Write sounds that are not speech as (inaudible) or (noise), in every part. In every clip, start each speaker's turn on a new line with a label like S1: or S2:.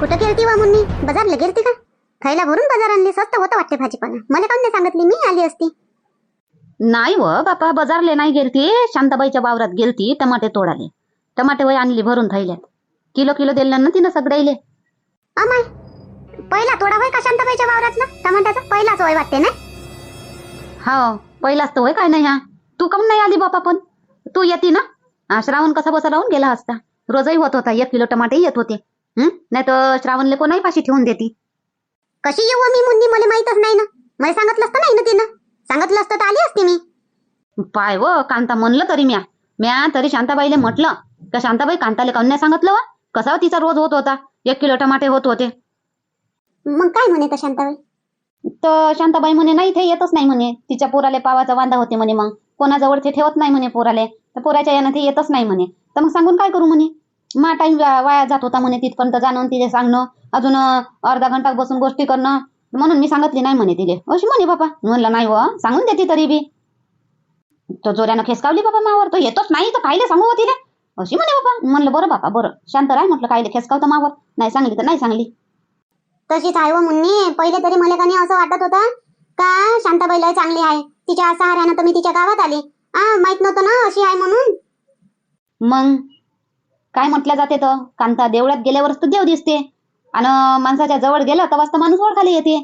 S1: कुठं गेलती वा मुन्नी? बाजारला गेलती का? खायला भरून बाजार आणली स्वस्त होतं वाटते भाजीपाला. मला नाही सांगितली मी आली असती.
S2: नाही व बापा बाजारले नाही गेलती. शांताबाईच्या वावरात गेलती टमाटे तोडाले. टमाटे वय आणली भरून थैल्यात किलो किलो दिलं ना तिनं सगळ्याले
S1: अमाय पहिला तोडा होय का शांताबाईच्या वावरातला टमाट्याचा? पहिलाच होय वाटते ना
S2: हो पहिलाच तर होय काय नाही हा? तू कम नाही आली बापा पण? तू येते ना? श्रावण कसा बसा राहून गेला असता? रोजही होत होता एक किलो टमाटे येत होते. नाही तर श्रावणले कोणाही पाशी ठेवून देती.
S1: कशी येऊ हो मी मुन्नी मला माहीतच नाही ना. मला सांगितलं असतं नाही ना तिनं. सांगितलं असतं तर आली असती मी.
S2: पाय व कांता म्हणलं तरी म्या. म्या तरी शांताबाईले म्हटलं का शांताबाई कांताले काऊन नाही सांगितलं वा? कसा तिचा रोज होत होता? एक किलो टमाटे होत होते.
S1: मग काय म्हणे तर शांताबाई?
S2: तर शांताबाई म्हणे नाही ते येतच नाही म्हणे. तिच्या पोराले पावाचा वांदा होते म्हणे मग. कोणाजवळ ते ठेवत नाही म्हणे पोराले. तर पोराच्या यानं ते येतच नाही म्हणे. तर मग सांगून काय करू म्हणे? मा टाइम वाया जात होता म्हणे तिथपर्यंत जाणं तिथे सांगणं अजून अर्धा घंटा बसून गोष्टी करणं. म्हणून मी सांगितली नाही म्हणे तिले. अशी म्हणे बाबा म्हणलं नाही व सांगून देते तरी बी. तो जोऱ्यानं खेसकावली बाबा मावर. तो येतोच नाही तर कायले सांगू हो तिले. अशी म्हणे बाबा म्हणलं बरं बाबा बरं. शांत राह. म्हटलं कायले खेसकावतं मावर? नाही सांगली तर नाही सांगली.
S1: तशीच आहे व मुन्नी. पहिले तरी मला का नाही असं वाटत होतं का शांताबाई लय चांगली आहे. तिच्या सहाऱ्यानं तर मी तिच्या गावात आली. आ माहीत नव्हतं ना अशी आहे म्हणून.
S2: मग? काय म्हटलं जाते तर? कांता देवळात गेल्यावरच तर देव दिसते. आणि माणसाच्या जवळ गेला तेव्हाच तर माणूस ओळखाले येते.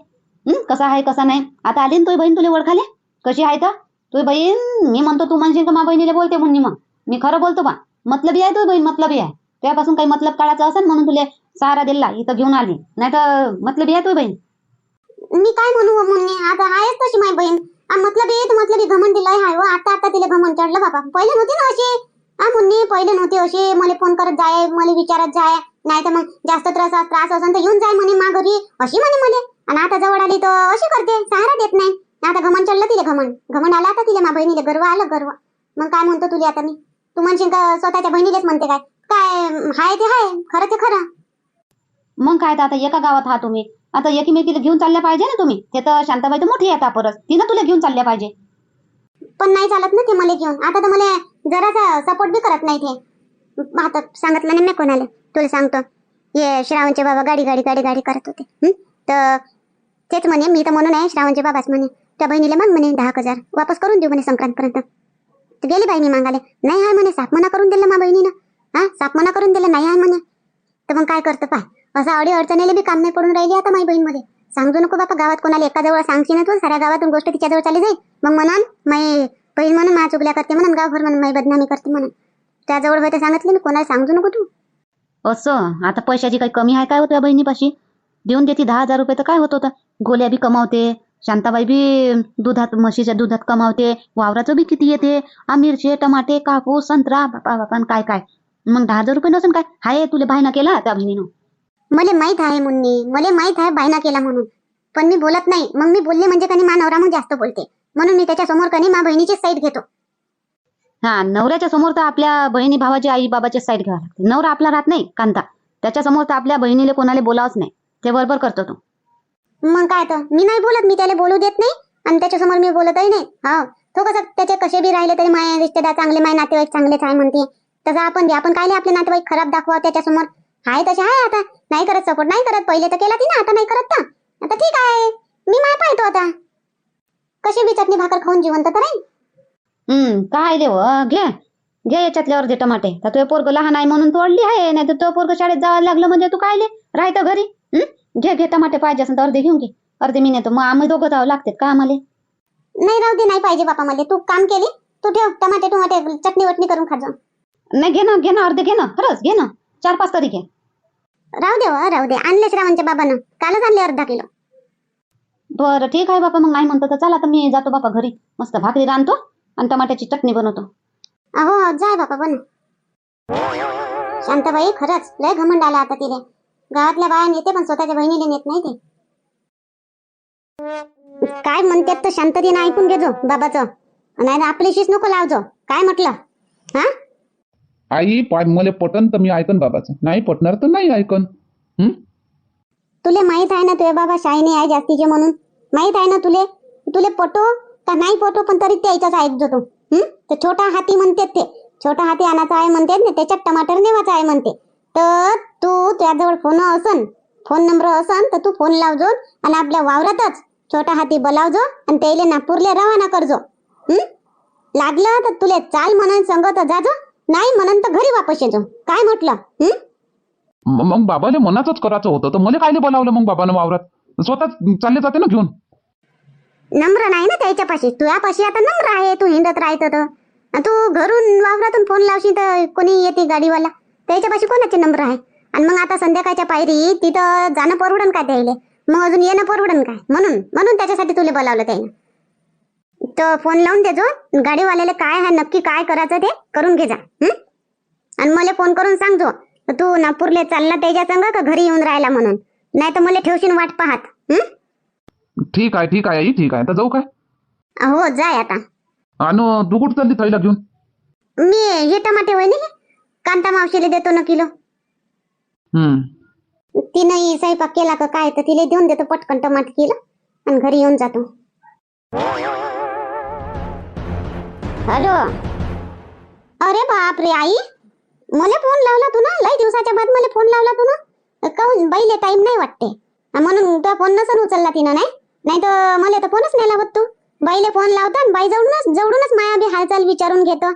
S2: हं? कसा आहे कसा नाही? आता आली ना तुझी बहीण तुला ओळखाले कशी आहे तर? तुझी बहीण मी म्हणतो तू म्हणशील का मा बहिणीला बोलते म्हणून मग मी खरं बोलतो बा. मतलबी आहे तुझी बहीण मतलबी आहे. त्यापासून काही मतलब काढायचं असेल म्हणून तुला सहारा दिला इथं घेऊन आली. नाही तर मतलबी आहे तुझी बहीण.
S1: मी काय म्हणू हो व मुन्नी? आता आहेच तशी माय बहीण. आ, मतलब येत मतलब घमंड दिलाय हाय हो. आता आता तिला घमंड चढलं बाबा. पहिले नव्हती ना अशी? हा मुन्नी पहिले नव्हती अशी. मला फोन करत जाय मला विचारत जाय. नाही तर मग जास्त त्रास त्रास असेल तर येऊन जाय म्हणे मा घरी. अशी म्हणे मला. आणि आता जवळ आली तर अशी करते. सहारा देत नाही. आता घमंड चढलं तिला घमंड. घमंड आला आता तिला मा बहिणीला. गर्व आलं गर्व. मग काय म्हणतो तुला आता मी? तू म्हणशील का स्वतःच्या बहिणीलाच म्हणते काय? काय हाय ते हाय. खरं ते खरं.
S2: मग काय तर आता एका गावात हा तुम्ही. आता एकीमेकीला घेऊन चालल्या पाहिजे ना तुम्ही? ते तर शांताबाई तर मोठी आहे आता परत. तिनं तुला घेऊन चालल्या पाहिजे.
S1: पण नाही चालत ना ते मला घेऊन. आता तर मला जरासा सपोर्ट बी करत नाही ते हातात सांगितलं नाही मी कोणाला. तुला सांगतो. हे श्रावणचे बाबा गाडी गाडी गाडी गाडी करत होते. तर तेच म्हणे मी तर म्हणून आहे श्रावणचे बाबाच म्हणे. त्या बहिणीला मग म्हणे दहा हजार. वापस करून देऊ म्हणे संक्रांतपर्यंत. तर गेली बाई मी मागाले. नाही आहे म्हणे साप मना करून दिलं मा बहिणीनं. हा? साप मना करून दिलं नाही आहे म्हणे. तर मग काय करतं पाय. असं अडी अडचणीला बी काम नाही पडून राहिली आता माझी बहीणमध्ये. सांगू नको बापा गावात कोणाला एका जवळ सांगशी ना तू साऱ्या गावातून गोष्ट तिच्याजवळ चालली जाईल. मग म्हणाल माई बहीण म्हणून मा चुगल्या करते म्हणून गावभर म्हणून माई बदनामी करते म्हणून. त्याजवळ होते सांगितलं ना कोणाला सांगू नको तू?
S2: असं? आता पैशाची काही कमी आहे काय होतं या बहिणीपाशी? देऊन देते दहा हजार रुपये तर काय होत होतं? गोल्या बी कमावते शांताबाई बी दुधात म्हशीच्या दुधात कमावते वावराचं बी किती येते? मिरचे टमाटे कापूस संत्रा बापा बापा काय काय? मग दहा हजार रुपये नसून काय? हाय तुला भाईना केला त्या बहिणीनं.
S1: मला माहीत आहे मुन्नी मला माहीत आहे बायना केला म्हणून. पण मी बोलत नाही. मग मी बोलले म्हणजे कधी मा नवरा मग जास्त बोलते. म्हणून मी त्याच्यासमोर कधी मा बहिणीची साईड घेतो.
S2: हा नवऱ्याच्या समोर तर आपल्या बहिणी भावाची आई बाबाची साईड घ्यावी लागते. नवरा आपला राहत नाही कांता. त्याच्यासमोर तर आपल्या बहिणीला कोणाला बोलावंच नाही. ते बरोबर करतो तो.
S1: मग काय तर? मी नाही बोलत मी त्याला बोलू देत नाही आणि त्याच्यासमोर मी बोलतही नाही. हा. तो कसं त्याचे कसे बी राहिले तरी माझे रिश्तेदार चांगले माझे नातेवाईक चांगलेच आहे म्हणते. तसं आपण बी आपण कायले आपले नातेवाईक खराब दाखवा त्याच्यासमोर हाय तसे आहे आता. नाही करत सपोर्ट नाही करत. पहिले तर केला ती ना आता नाही करत आता ठीक आहे. मी माय पाहतो आता. कशी बी चटणी भाकर खाऊन जिवंत तर राहील?
S2: हम्म काय देव घे. घे याच्यातले अर्धे टमाटे. तर तुझे पोरग लहान आहे म्हणून तोडली आहे नाही तर तो पोरग शाळेत जायला लागलं म्हणजे तू कायले राहतं घरी. हं? घे घे टमाटे पाहिजे असेल तर अर्धे घेऊन घे. अर्धे मी नेतो. मग आम्ही दोघं जावं लागतात का आम्हाला?
S1: नाही राहू दे नाही पाहिजे बापा मला. तू काम केली तू ठेव. टमाटे टमाटे चटणी वटणी करून खा
S2: नाही घे ना घे ना अर्धे घे ना. खरंच घे ना. चार पाच तरी घे.
S1: राहू दे व, राहू दे. आणले श्रावणच्या बाबानं. कालच आणले अर्धा किलो.
S2: बरं ठीक आहे बापा मग नाही म्हणतो तर चला तर मी जातो बापा घरी. मस्त भाकरी रांधतो आणि टमाट्याची चटणी बनवतो.
S1: अहो जाय बापा बन. शांताबाई खरंच लय घमंड आला आता तिले गावातल्या बाया नेते पण स्वतःच्या बहिणीला नेत नाही ते. काय म्हणतात तर शांततेनं ऐकून घेजो बाबाचं. नाही तर आपलीशीच नको लावजो. काय म्हटलं? हा?
S3: आई पाय मला पटन तर मी ऐकन बाबाचं. नाही पटणार तर नाही ऐकन. हं?
S1: तुले माहीत आहे ना तुझ्या बाबा शायनी आहे जास्तीचे म्हणून? माहीत आहे ना तुले? तुले पटो? का नाही पटो? पण तरी त्याच्याच ऐकतो तू. हम्म तर छोटा हाती म्हणते ते. छोटा हाती आणायचा आहे म्हणते ना त्याच्यात टमाटर नेवाचा आहे म्हणते. तर तू त्याजवळ फोन असन फोन नंबर असन तर तू फोन लावजो आणि आपल्या वावरातच छोटा हाती बोलावजो आणि त्याला नागपूरले रवाना करजो. हम्म लागलं तर तुले चाल म्हणून संगत जाजो. नाही म्हणून तर घरी वापस येजो. काय म्हटलं? हम्म
S3: म- मग बाबाले मनाचंच करायचं होतं. तर मला कायले बोलावलं मग बाबानं वावरात? स्वतः चालले जाते ना घेऊन?
S1: नम्र नाही ना त्याच्यापाशी. तुझ्यापाशी आता नम्र आहे. तू हिंडत राहत तर आणि तू घरून वावरातून फोन लावशील तर कोणी येते गाडीवाला? त्याच्यापाशी कोणाचे नंबर आहे? आणि मग आता संध्याकाळच्या पायरी तिथं जाणं परवडन काय त्याले? मग अजून येणं परवडन काय म्हणून म्हणून त्याच्यासाठी तुला बोलावलं त्याने. तर फोन लावून देजो गाडीवाल्याला काय आहे नक्की काय करायचं ते करून घे जा. हं? आणि मला फोन करून सांगजो तू नागपूरले चालला त्याच्या संग का घरी येऊन राहिला म्हणून? नाही तर मला ठेवशील वाट पाहत हं?
S3: ठीक आहे ठीक आहे आई ठीक आहे. तर जाऊ काय?
S1: हो जाय आता.
S3: आणि तू कुठं चालली थैला घेऊन?
S1: मी हे टमाटे होय ना कांता मावशीला देतो ना किलो.
S3: हम्म.
S1: तिनं स्वयंपाक केला का काय तर तिला देऊन देतो पटकन टमाटे किलो आणि घरी येऊन जातो. हॅलो. अरे बाप रे आई. मला फोन लावला तू ना लय दिवसाच्या बाद मला फोन लावला तू ना. काऊन बाईले टाइम नाही वाटते. म्हणून तो फोन नसन उचलला तिनं नाही? नाही तर मला तर फोनच नाही लावत तू. बाईले फोन लावतो आणि बाई जवळूनच जवळूनच माया बी हालचाल विचारून घेतो.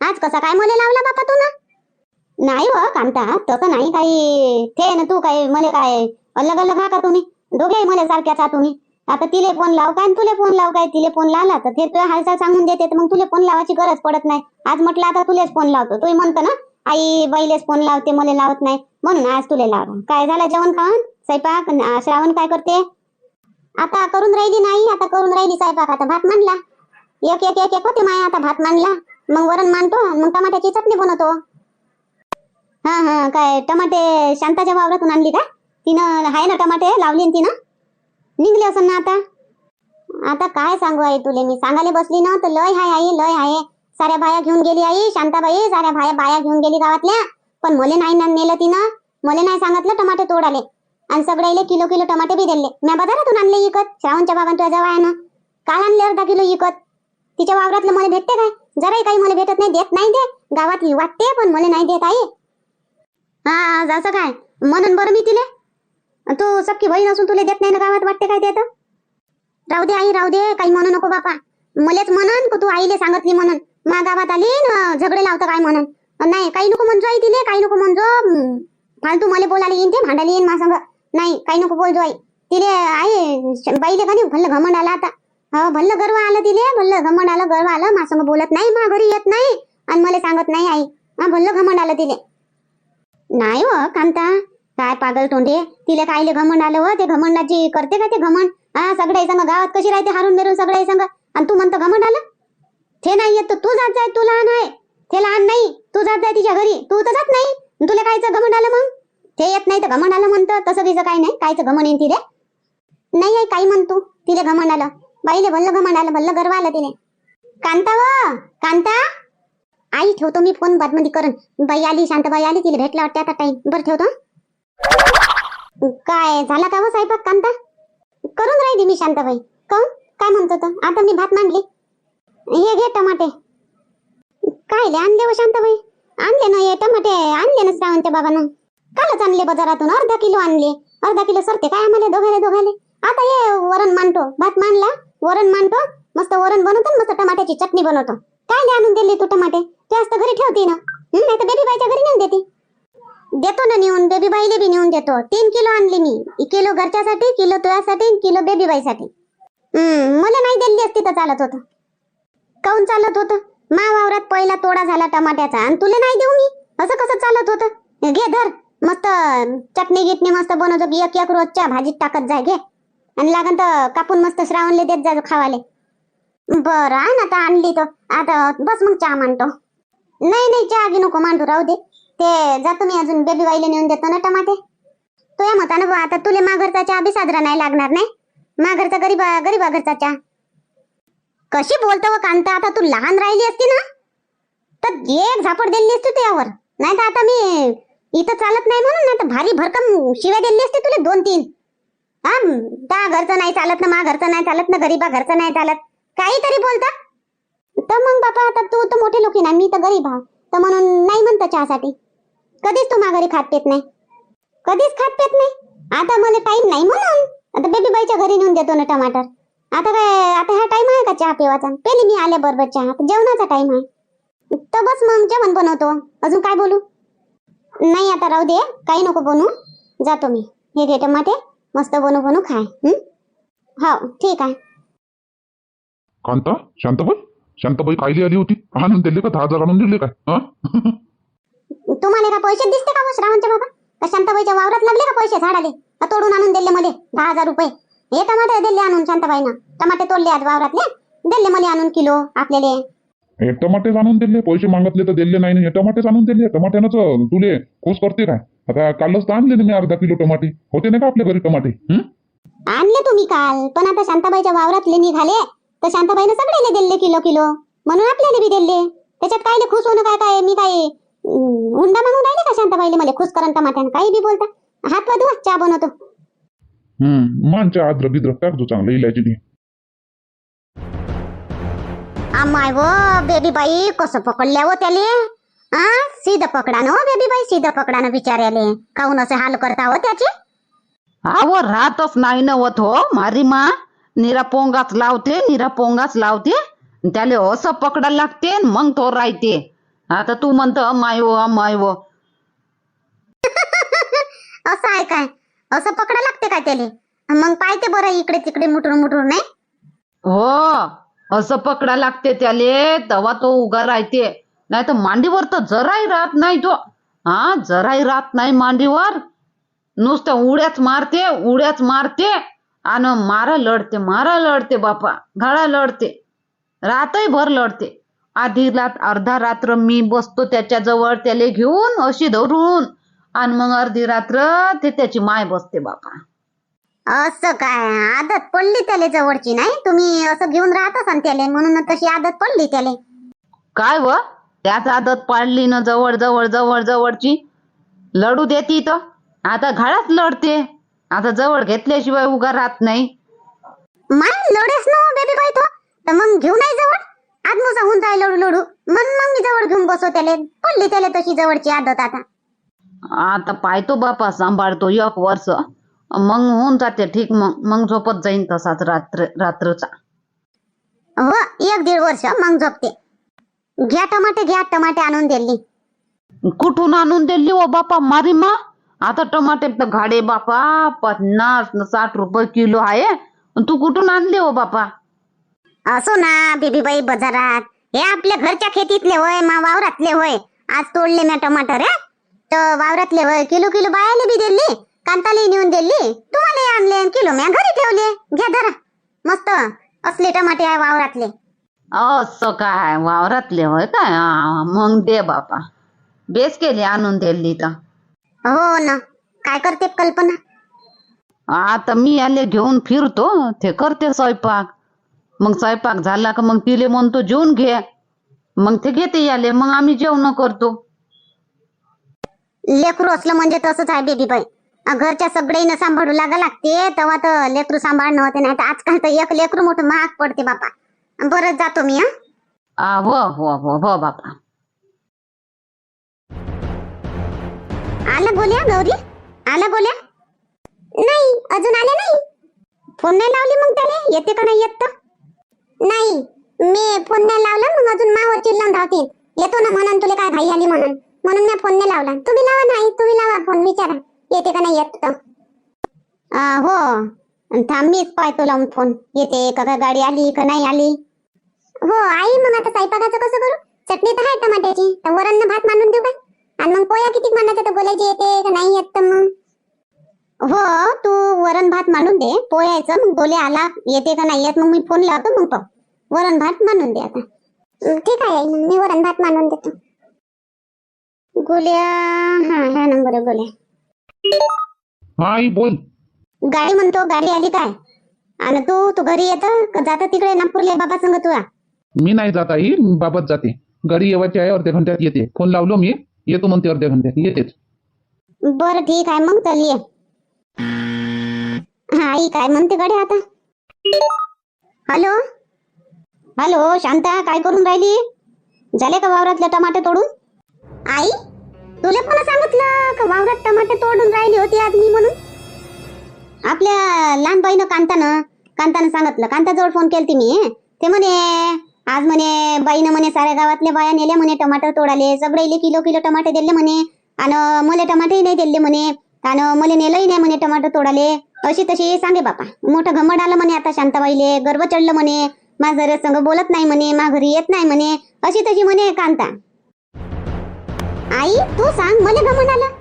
S1: आज कसा काय मला लावला बापा तू ना? नाही हो कांता तसं नाही काही. ते ना तू काय मला काय अलग अलग हा का तुम्ही. दोघे मला सारख्याच हा तुम्ही. आता तिले फोन लाव काय आणि तुले फोन लाव काय? तिले फोन लावला तर ते तुला हालचाल सांगून देते मग तुले फोन लावायची गरज पडत नाही. आज म्हटलं आता तुलेच फोन लावतो. तुम्ही म्हणतो ना आई बैलेच फोन लावते मला लावत नाही. म्हणून आज तुला लावला काय झालं जेवण खाऊन? स्वयंपाक श्रावण काय करते? आता करून राहिली नाही आता करून राहिली स्वयंपाक. आता भात मांडला. एक एक एक एक होते माया आता भात मांडला. मग वरण मांडतो मग टमाट्याची चटणी बनवतो. हा हा काय टमाटे शांताच्या वावरातून आणली का? तिनं आहे ना टमाटे लावली ना तिनं. निघले असं ना आता. आता काय सांगू आई तुले मी सांगायला बसली ना तर लय हाय आई लय आहे साऱ्या बाया घेऊन गेली आई शांताबाई साऱ्या बाया बाया घेऊन गेली गावातल्या. पण मले नाही ना नेलं तिनं. मले नाही सांगितलं टमाटे तोडाले. आणि सगळ्याले किलो किलो टमाटे बी दिले. म्या बाजारातून आणले इकत. श्रावणच्या बाबां तुझ्या जवळ आहे ना. काल आणले अर्धा किलो इकत. तिच्या वावरातलं मला भेटते काय? जराही काही मला भेटत नाही देत नाही दे गावात वाटते पण मला नाही देत आई. हा जसं काय? म्हणून बरं मी तिले. तू सख्खी बहीण असून तुला देत नाही ना गावात वाटते काय देत राहू दे आई राहू दे. काही म्हणू नको बापा. मलेच म्हणन तू आईले सांगितली म्हणून. मा गावात आली न झगडे लावतं काय म्हणून? नाही काही नको म्हणजो आई तिले काही नको म्हणजो फालतू मला बोलायला येईन ते भांडायला येईन मा संग. नाही काही नको बोलजो आई तिले आई बाईले का नाही भल्ल घमंड आला आता. हो भल्ल गर्व आलं तिले भल्ल घमंड आलं गर्व आलं. मा संग बोलत नाही मा घरी येत नाही आणि मला सांगत नाही आई. हा भल्ल घमंड आलं तिले नाही हो कांता. काय पागल तोंडे. तिला कायले घमंड आलं हो? ते घमंडाची करते का ते घमंड? हा सगळे संग गावात कशी राहते हारून मेरून सगळे संग? आणि तू म्हणतो घमंड आलं? ते नाही येत तर तू जात जाय तू लहान आहे. ते लहान नाही तू जात जाय तिच्या घरी. तू तर जात नाही. तुला कायचं घमंड आलं मग? ते येत नाही तर घमंड आलं म्हणतं. तसं तिचं काय नाही. कायचं घमंड येईन तिले? नाही आहे काही म्हणतो. तिले घमंड आलं. बाईले भल्ल घमंड आलं भल्ल गर्व आलं तिने कांता व? कांता? आई ठेवतो मी फोन बादमध्ये करून. बाई आली शांतबाई आली तिला भेटला वाटते आता टाईम बरं ठेवतो. काय झाला का व साहेब कांता? करून राहिली मी शांताबाई काऊन काय म्हणतो आता मी भात मांडली. हे घे टमाटे. काय आणले व शांताबाई? आणले ना हे टमाटे आणले ना श्रावणच्या बाबानं. कालच आणले बाजारातून अर्धा किलो आणले. अर्धा किलो सरते काय आम्हाला दोघाले दोघाले? आता हे वरण मांडतो. भात मांडला वरण मांडतो. मस्त वरण बनवतो मस्त टमाट्याची चटणी बनवतो. काय आणून दिले तू टमाटे? जास्त घरी ठेवते ना? नाही तर बेबी बाईच्या घरी नेऊन देते. देतो ना नेऊन बेबी बाईले बी नेऊन देतो. तीन किलो आणले मी. किलो घरच्यासाठी किलो तुझ्यासाठी किलो बेबी बाईसाठी हम्म मला नाही दिली असती तर चालत होतं. काऊन चालत होतं? मा वावरात पहिला तोडा झाला टमाट्याचा आणि तुला नाही देऊ मी? असं कसं चालत होतं? घे धर. मस्त चटणी गिटणी मस्त बनवतो की एक एक रोजच्या भाजीत टाकत जाय घे. आणि लागन तर कापून मस्त श्रावणले देत जा खावाले. बरं ना आता आणली तर. आता बस मग चहा मांडतो. नाही नाही चहा घे नको मांडू राहू दे. ते जातो मी अजून बेबी वाईला नेऊन देतो ना टमाटे. तो या मतानं बुवा, आता तुले माघरचा चहा बी साजरा नाही लागणार नाही? माघरचा गरीबा गरीबा घरचा चहा. कशी बोलतो व कांता? आता तू लहान राहिली असती ना तर एक झापड दिली असती त्यावर नाही तर आता मी इथं चालत नाही म्हणून नाही तर भारी भरकम शिव्या दिली असती तुला दोन तीन. हा त्या घरचं नाही चालत ना मा घरचं नाही चालत ना गरीबा घरचं नाही चालत. काहीतरी बोलता. तर मग बापा आता तू तर मोठी लोकी ना मी तर गरीब हा तर म्हणून नाही म्हणतो चहासाठी. कधीच तू माघारी खात पेत नाही. कधीच खात पेत नाही. आता मला टाइम नाही म्हणून. आता बेबी बाईच्या घरी नेऊन देतो ना टमाटर. आता काय आता हा टाइम आहे का चहा पिवाचा? पेली मी आल्या बरोबर चहा. आता जेवणाचा टाइम आहे. तर बस मग जेवण बनवतो. अजून काय बोलू? नाही आता राहू दे. काही नको बनवू जातो मी. हे घे टमाटे. मस्त बनू बनू खाय. हं? हो ठीक आहे.
S3: कांता शांताबाई? शांताबाई कायली आली होती? आणून दिले का? दहा हजार आणून दिले काय? हा? (laughs)
S1: तुम्हाला का पैसे दिसते का मग श्रावणचे बाबा? का शांताबाईच्या वावरात लागले का पैसे झाडाले? का तोडून आणून दिले मध्ये दहा हजार रुपये. हे टमाटे दिले आणून शांताबाईनं. टमाटे तोडले आज वावरातले. दिले मला आणून किलो आपल्याले.
S3: हे टमाटेच आणून दिले पैसे मागितले तर दिले नाही हे टमाटेच आणून दिले टमाट्यानंच तुले खुश करते काय? आता कालच तर आणले ना मी अर्धा किलो टमाटे. होते ना का आपल्या घरी टमाटे? हं?
S1: आणले तुम्ही काल पण आता शांताबाईच्या वावरातले निघाले. तर शांताबाईनं सगळ्याले दिले किलो किलो. म्हणून आपल्याला बी दिले. त्याच्यात काय खुश होणं काय काय मी काय अं, हुंडा मागून राहिले का शांताबाईले मला? खुश करण टमाट्यानं काही बी बोलता. हात वाधू चहा बनवतो.
S3: हम्म. मानच्या आद्र बिद्र टाकतो चांगलं ती
S1: अम्माय व बेबी बाई कसं पकडल्या हो त्याले? आ? सीधं पकडा ना बेबी बाई सीधं पकडा ना बिचाऱ्याले. काहून असे हाल करता हो त्याचे?
S2: अहो राहतच नाही नवत हो मारी मा. निरा पोंगाच लावते निरा पोंगाच लावते. त्याले असं पकडायला लागते न मग तो राहते आता तू म्हणतो अमाय वो अमाय वो. (laughs)
S1: असं आहे काय? असं पकडा लागते काय त्याले? मग पाहते बरं इकडे तिकडे मुठूर मुठूर नाही?
S2: हो असं पकडा लागते त्याले तवा तो उगा राहते. नाही तर मांडीवर तर जराही राहत नाही तो. हा जराही राहत नाही मांडीवर. नुसतं उड्याच मारते उड्याच मारते आणि मारा लढते मारा लढते बापा घाळा लढते. रातही भर लढते. आधी रात अर्धा रात्र मी बसतो त्याच्याजवळ त्याले घेऊन अशी धरून. आणि मग अर्धी रात्र ते त्याची माय बसते बापा.
S1: असं काय? आदत पडली त्याले जवळची नाही? तुम्ही असं घेऊन राहत असाल त्याले म्हणून तशी आदत पडली त्याले.
S2: काय व? त्याच आदत पाडली ना जवळ जवळ जवळ जवळची. लढू देती तर आता घाळाच लढते. आता जवळ घेतल्याशिवाय उगा राहत नाही.
S1: माय लढेस ना बेबी बाई तो. तर मग घेऊ नाही जवळ. आत्मसा होऊन जाय लढू लढू मग मग मी जवळ घेऊन बसव त्याले. पडली त्याले तशी जवळची आदत आता.
S2: आता पाहतो बापा सांभाळतो एक वर्ष. मग होऊन जाते ठीक मग मग झोपत जाईन तसाच रात्र रात्रचा.
S1: हो एक दीड वर्ष मग झोपते. घ्या टमाटे घ्या टमाटे आणून दिली.
S2: कुठून आणून दिली ओ बापा? मारी मा? आता टमाटे तर घाडे बापा पन्नास न साठ रुपये किलो आहे. अन तू कुठून आणले हो बापा?
S1: असो ना बेबीबाई बाजारात. हे आपल्या घरच्या खेतीतले होय मा वावरातले होय. आज तोडले मी टमाटर हे? तर वावरातले होय किलो किलो बायाले बी दिली कांताले नेऊन दिली तुम्हाला आणले आणि किलो म्या घरी ठेवले. घ्या धरा. मस्त असले टमाटे आहे वावरातले.
S2: असं काय वावरातले होय काय? हा, मग दे बापा. बेस केली आणून दिली तर.
S1: हो ना. काय करते कल्पना?
S2: आता मी आले घेऊन फिरतो. ते करते स्वयंपाक. मग स्वयंपाक झाला का मग तिले म्हणतो जेवून घे. मग ते घेते याले. मग आम्ही जेवण करतो.
S1: लेकरू असलं म्हणजे तसंच आहे बेबीबाई अं, घरच्या सगळ्यांना सांभाळू लागा लागते तेव्हा तर लेकरू सांभाळणं होते नाही तर आजकाल तर एक लेकरू मोठं महाग पडते बापा. बरं जातो मी हा.
S2: हो हो हो हो बापा.
S1: आला गोल्या गौरी? आला गोल्या? नाही अजून आल्या नाही. फोन नाही लावली मग त्याने? येते का नाही येत तर? नाही मी फोन नाही लावला मग अजून मावर चिल्लावून धावतील येतो ना म्हणून तुला काय घाई आली म्हणून. म्हणून मी फोन नाही लावला. तुम्ही लावा नाही तुम्ही लावा फोन विचारा. येते का नाही येत तर हो. थांब मीच पाहतो लावून फोन. येते का का गाडी आली का नाही आली? हो आई मग आता स्वयंपाकाचं कसं करू? चटणी तर आहे टमाट्याची. तर वरण भात मांडून देऊ काय आणि मग पोया किती मांडायचं तर बोलायची येते का नाही येत मग? हो तू वरण भात मांडून दे. पोयाचं मग बोले आला. येते का नाही येत मग मी फोन लावतो मग पाहू. वरण भात मांडून दे आता. ठीक आहे मग मी वरण भात मांडून देतो. गोल्या. हा ह्या नंबर आहे गोल्या.
S3: हा आई बोल.
S1: गाडी म्हणतो गाडी आली काय? आणि तू तू घरी येतं? जात तिकडे नागपूरला बाबा संग तुला?
S3: मी नाही जात आई. बाबत जाते. गाडी येवायची आहे अर्ध्या घंट्यात येते. फोन लावलो मी. येतो म्हणते अर्ध्या घंट्यात. येतेच.
S1: बरं ठीक आहे. मग चल ये. हा आई काय म्हणते गाडी आता? हॅलो? हॅलो शांता काय करून राहिली? झाले का वावरातले टमाटे तोडून? आई तुला पण सांगितलं का वावरात टमाटे तोडून राहिली होती आज मी म्हणून? आपल्या लहान बहिणं कांतानं कांतानं सांगितलं. कांताजवळ फोन केलती मी. ते म्हणे आज म्हणे बाईनं म्हणे साऱ्या गावातल्या बाया नेल्या म्हणे टमाटर तोडाले सगळे किलो किलो टमाटे दिले म्हणे. आणि मला टमाटेही नाही दिले म्हणे. आणि मला नेलंही नाही म्हणे टमाटर तोडाले अशी तशी सांगे बापा. मोठं घमड आलं म्हणे आता शांताबाईले. गर्व चढलं म्हणे. माझं संग बोलत नाही म्हणे. मा घरी येत नाही म्हणे. अशी तशी म्हणे कांता. आई तू सांग मला घमंड आलं.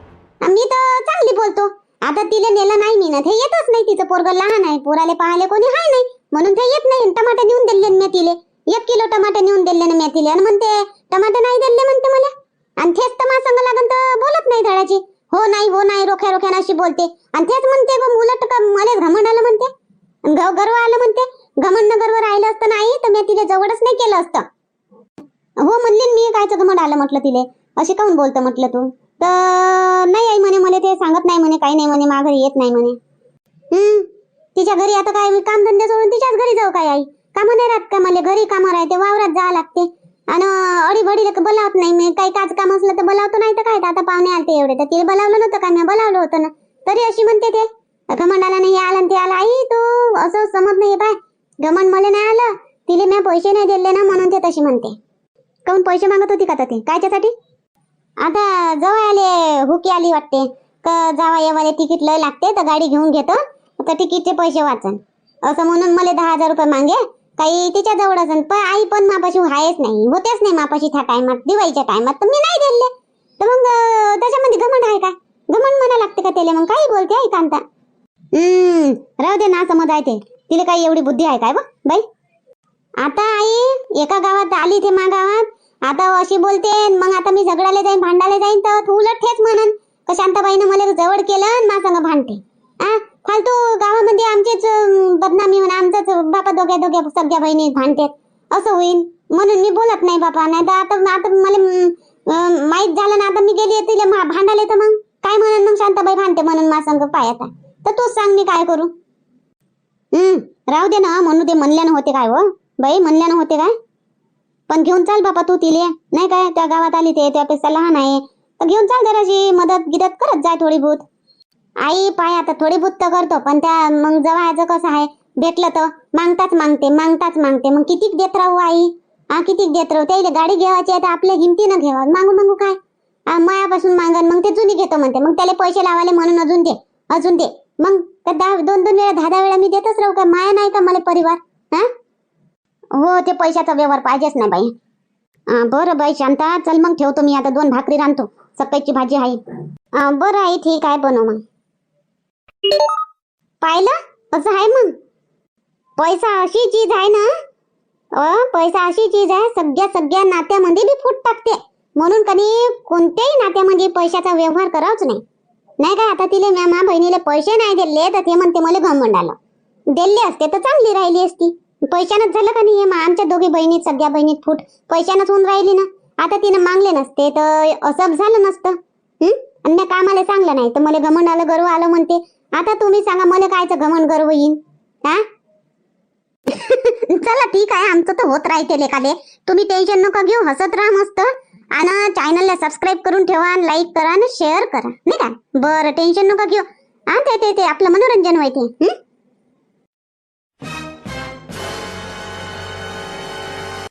S1: मी तर चांगली बोलतो. आता तिला नेलं नाही मी ना ते येतच नाही तिचं पोरग लहान आहे. पोराले पाहायला कोणी हाय नाही. म्हणून ते येत नाही. टमाटे नेऊन दिले मी तिले. एक किलो टमाटे नेऊन दिले ना मी तिले. आणि म्हणते टमाटे नाही दिले म्हणते मला. आणि तेच तर माझ्या संग लागन तर बोलत नाही धडाची हो नाही हो नाही रोख्या रोख्या अशी बोलते. आणि तेच म्हणते गं उलट का मला घमंड आलं म्हणते. गव गर्व आलं म्हणते. घमंड गर्व राहिलं असतं नाही तर मी तिला जवळच नाही केलं असतं. हो म्हणली मी कायचं घमंड आलं म्हटलं तिले. असे काऊन बोलतं म्हटलं तू? तर नाही आई म्हणे मला ते सांगत नाही म्हणे काही नाही म्हणे माघरी येत नाही म्हणे. हम्म? तिच्या घरी आता काय मी काम धंदे सोडून तिच्याच घरी जाऊ काय आई? कामं नाही राहत का मला? घरी कामं राहते वावरात जावं लागते. आणि अडीबडी बोलावत नाही मी. काही काच काम असलं तर बोलावतो नाही तर काय आता पाहुणे आलते एवढे. तर तिला बोलावलं नव्हतं काय मी बोलावलं होतं ना. तरी अशी म्हणते ते. घमंडाला नाही आला आणि ते आला. आई तू असं समज नाही पाय. घमंड मला नाही आलं. तिला मी पैसे नाही दिले ना म्हणून ते तशी म्हणते. काऊन पैसे मागत होती का तर ते? कायच्यासाठी? आता जवळ आले हुकी आली वाटते. तर जावा येवाले तिकीट लय लागते तर गाडी घेऊन घेतो तर तिकीटचे पैसे वाचन. असं म्हणून मला दहा हजार रुपये मागे काही तिच्या जवळ असन पण आई पण मापाशी आहेच नाही होतेच नाही मापाशी त्या टायमात दिवाळीच्या टायमात तर मी नाही दिले. तर मग त्याच्यामध्ये घमंड आहे का? घमंड म्हणा लागते का त्याला? मग काही बोलते आई कांता. हम्म राहू दे ना समज आहे ते. तिला काही एवढी बुद्धी आहे काय बाई? आता आई एका गावात आली ते मा गावात आता अशी बोलते मग आता मी झगडाले जाईन भांडायला जाईन तर तू उलट ठेच म्हणन. का शांताबाईनं मला जवळ केलं ना संग भांडते. आ फालतू गावामध्ये आमचीच बदनामी म्हणा आमचंच बापा दोघ्या दोघ्या सगळ्या बहिणी भांडतात. असं होईल म्हणून मी बोलत नाही बापा नाही तर आता आता मला माहीत माहीत झालं ना आता मी गेली तिला भांडायला तर मग काय म्हणून मग शांताबाई भांडते म्हणून मा संग पाय आता तर तूच सांग मी काय करू. हम्म राहू दे ना म्हणू दे म्हणल्यानं होते काय हो बाई म्हणल्यानं होते काय? पण घेऊन चाल बापा तू तिले. नाही काय त्या गावात आली ते त्यापेक्षा लहान आहे. तर घेऊन चाल जराशी मदत गिदत करत जाय थोडी बहुत. आई पाय आता थोडी भूत तर करतो पण त्या मग जवळचं कसं आहे? भेटलं तर? मागताच मागते मागताच मागते. मग कितीक देत राहू आई? हा कितीक देत राहू? त्याला गाडी घेवायची आहे तर आपल्या हिमतीनं घेवा. मागू मागू काय? मयापासून मायापासून मागन मग ते जुनी घेतो म्हणते. मग त्याला पैसे लावाले म्हणून अजून दे अजून दे. मग दहा दोन दोन वेळा दहा दहा वेळा मी देतच राहू का? माया नाही का मला परिवार? हा? हो ते पैशाचा व्यवहार पाहिजेच नाही बाई. बरं बाई शांता चल मग ठेवतो मी. आता दोन भाकरी रांधतो. सकाळची भाजी आहे. बरं आहे ठीक आहे बनव मग. पाहिलं? असं आहे मग. पैसा अशी चीज आहे ना? अ पैसा अशी चीज आहे सगळ्या सगळ्या नात्यामध्ये बी फूट टाकते. म्हणून कधी कोणत्याही नात्यामध्ये पैशाचा व्यवहार करावच नाही. नाही काय आता तिले म्या मा बहिणीला पैसे नाही दिले तर ते म्हणते मला घमंड आलं. दिले असते तर चांगली राहिली असती. पैशानंच झालं का नाही हे? मग आमच्या दोघी बहिणीत सगळ्या बहिणीत फूट पैशानंच होऊन राहिली ना. आता तिनं मागले नसते तर असं झालं नसतं. हम्म आणि कामाला सांगलं नाही तर मला गमन आलं गर्व आलं म्हणते. आता तुम्ही सांगा मला कायचं गमन गर्व येईन हा? (laughs) चला ठीक आहे आमचं तर होत राहते लेखाले तुम्ही टेन्शन नका घेऊ हसत राहा मस्त. आणि चॅनलला सबस्क्राईब करून ठेवा लाईक करा आणि शेअर करा. नाही का? बरं टेन्शन नका घेऊ. हा ते ते आपलं मनोरंजन व्हायचे